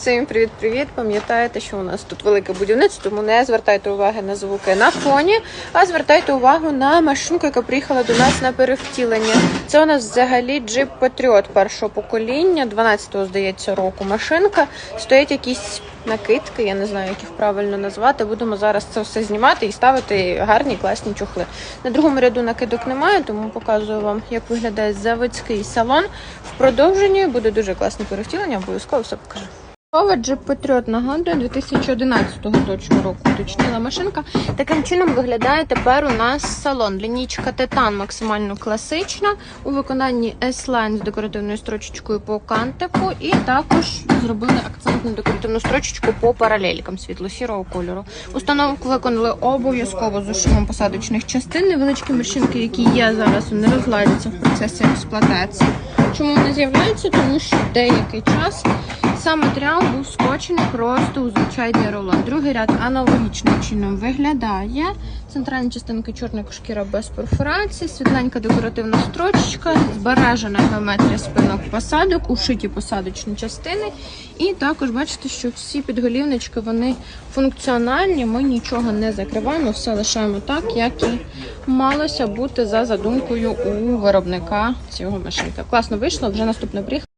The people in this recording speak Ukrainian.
Всім привіт-привіт! Пам'ятаєте, що у нас тут велике будівництво, тому не звертайте уваги на звуки на фоні, а звертайте увагу на машинку, яка приїхала до нас на перевтілення. Це у нас взагалі джип Патріот першого покоління, 12-го, здається, року машинка. Стоять якісь накидки, я не знаю, як їх правильно назвати. Будемо зараз це все знімати і ставити гарні класні чохли. На другому ряду накидок немає, тому показую вам, як виглядає заводський салон. В продовженні буде дуже класне перевтілення, обов'язково все покажу. Нова Jeep Patriot, нагадую, 2011 точно року уточнила машинка. Таким чином виглядає тепер у нас салон. Лінійка Titan максимально класична у виконанні S-Line з декоративною строчечкою по кантику. І також зробили акцентну декоративну строчечку по паралелькам світло-сірого кольору. Установку виконали обов'язково з ушивом посадочних частин. Невеличкі морщинки, які є зараз, вони розладяться в процесі експлуатації. Чому вони з'являються? Тому що деякий час сам матеріал був скочений просто у звичайний рулон. Другий ряд аналогічним чином виглядає. Центральна частинка чорна шкіра без перфорації, світленька декоративна строчечка, збережена геометрія спинок посадок, ушиті посадочні частини. І також бачите, що всі підголівнички вони функціональні. Ми нічого не закриваємо, все лишаємо так, як і малося бути за задумкою у виробника цього машинка. Класно вийшло, вже наступний приїхав.